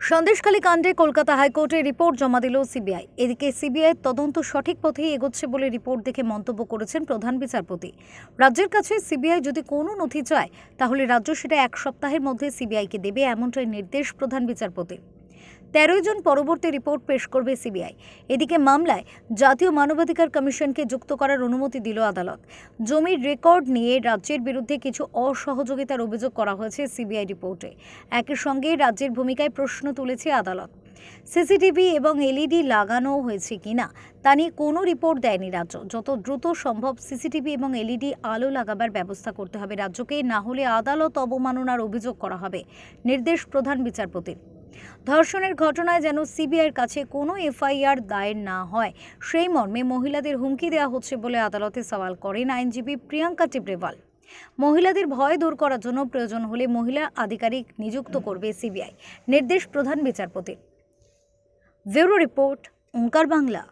সন্দেশখালী কাণ্ডে কলকাতা হাইকোর্টে রিপোর্ট জমা দিল সিবিআই। এদিকে সিবিআই তদন্ত সঠিক পথেই এগোচ্ছে বলে রিপোর্ট দেখে মন্তব্য করেছেন প্রধান বিচারপতি। রাজ্যের কাছে সিবিআই যদি কোনো নথি চায়, তাহলে রাজ্য সেটা এক সপ্তাহের মধ্যে সিবিআইকে দেবে, এমনটাই নির্দেশ প্রধান বিচারপতি। তেরোই জন পরবর্তী রিপোর্ট পেশ করবে সিবিআই। এদিকে মামলায় জাতীয় মানবাধিকার কমিশনকে যুক্ত করার অনুমতি দিল আদালত। জমির রেকর্ড নিয়ে রাজ্যের বিরুদ্ধে কিছু অসহযোগিতার অভিযোগ করা হয়েছে সিবিআই রিপোর্টে। একই সঙ্গে রাজ্যের ভূমিকায় প্রশ্ন তুলেছে আদালত। সিসিটিভি এবং এলইডি লাগানো হয়েছে কিনা, তা নিয়ে কোনো রিপোর্ট দেয়নি রাজ্য। যত দ্রুত সম্ভব সিসিটিভি এবং এলইডি আলো লাগাবার ব্যবস্থা করতে হবে রাজ্যকে, না হলে আদালত অবমাননার অভিযোগ করা হবে, নির্দেশ প্রধান বিচারপতির। ধর্ষণের ঘটনায় যেন সিবিআইয়ের কাছে কোনো এফআইআর দায়ের না হয়, সেই মর্মে মহিলাদের হুমকি দেওয়া হচ্ছে বলে আদালতে সওয়াল করেন আইনজীবী প্রিয়াঙ্কা টিব্রেওয়াল। মহিলাদের ভয় দূর করার জন্য প্রয়োজন হলে মহিলা আধিকারিক নিযুক্ত করবে সিবিআই। নির্দেশ প্রধান বিচারপতি ব্যুরো রিপোর্ট, ওঙ্কার বাংলা।